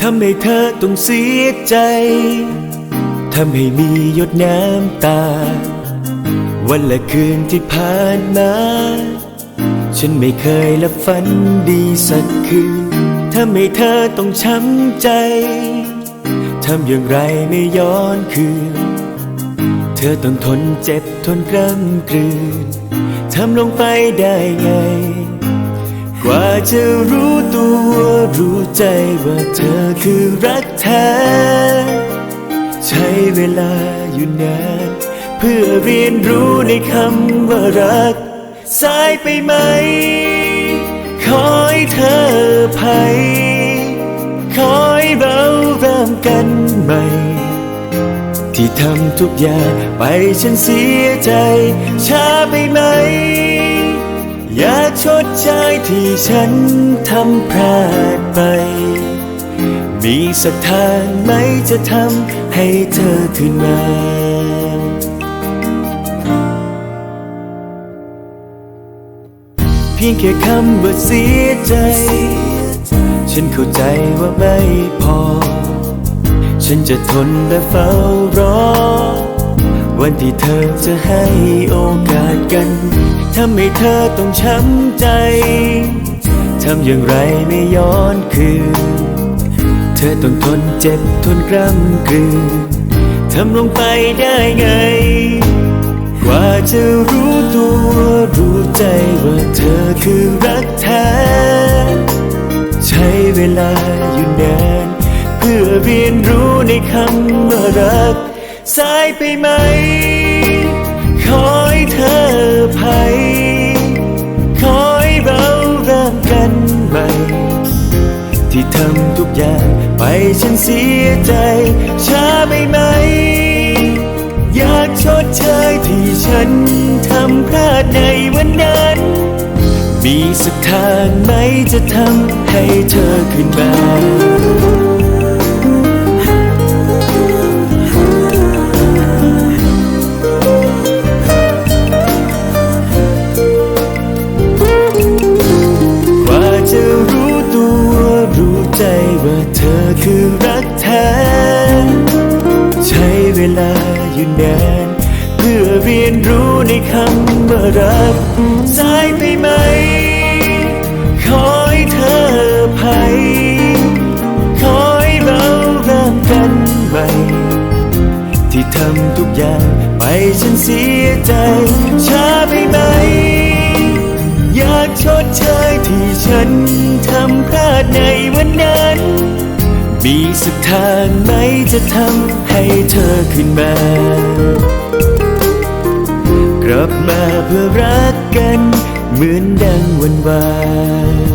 ทำให้เธอต้องเสียใจ ทำให้มีหยดน้ำตา วันและคืนที่ผ่านมา ฉันไม่เคยลับฝันดีสักคืนทำให้เธอต้องช้ำใจ ทำอย่างไรไม่ย้อนคืน เธอต้องทนเจ็บทนกล้ำกลืน ทำลงไปได้ไง กจะรู้ตัวรู้ใจว่าเธอคือรักแท้ ใช้เวลาอยู่นานเพื่อเรียนรู้ในคำว่ารัก สายไปไหม ขอให้เธอภัย ขอให้เราเริ่มกันใหม่ ที่ทำทุกอย่างไปฉันเสียใจ ช้าไปไหม ชดใช้ที่ฉันทำพลาดไป มีสักทางไหมจะทำให้เธอคืนมาเพียงแค่คำว่าเสียใจ ฉันเข้าใจว่าไม่พอ ฉันจะทนและเฝ้ารอ วันที่เธอจะให้โอกาสกันทำให้เธอต้องช้ำใจทำอย่างไรไม่ย้อนคืน เธอต้องทนเจ็บทนกล้ำกลืนทำลงไปได้ไง กว่าจะรู้ตัวรู้ใจว่าเธอคือรักแท้ใช้เวลาอยู่นานเพื่อเรียนรู้ในคำว่ารัก สายไปไหม ขอให้เธอภัย ขอให้เราเริ่มกันใหม่ ที่ทำทุกอย่างไปฉันเสียใจ ช้าไปไหม อยากชดเชยที่ฉันทำพลาดในวันนั้น มีสักทางไหมจะทำให้เธอขึ้นมา วลาอยู่นานเพื่อเรียนรู้ในคำว่ารักสายไปไหม ขอให้เธอภัย ขอให้เราเริ่มกันใหม่ ที่ทำทุกอย่างไปฉันเสียใจช้าไปไหม อยากชดเชยที่ฉันทำพลาดในวันนั้น มีสักทางไหมจะทำให้เธอขึ้นมา กลับมาเพื่อรักกันเหมือนดังวันวาน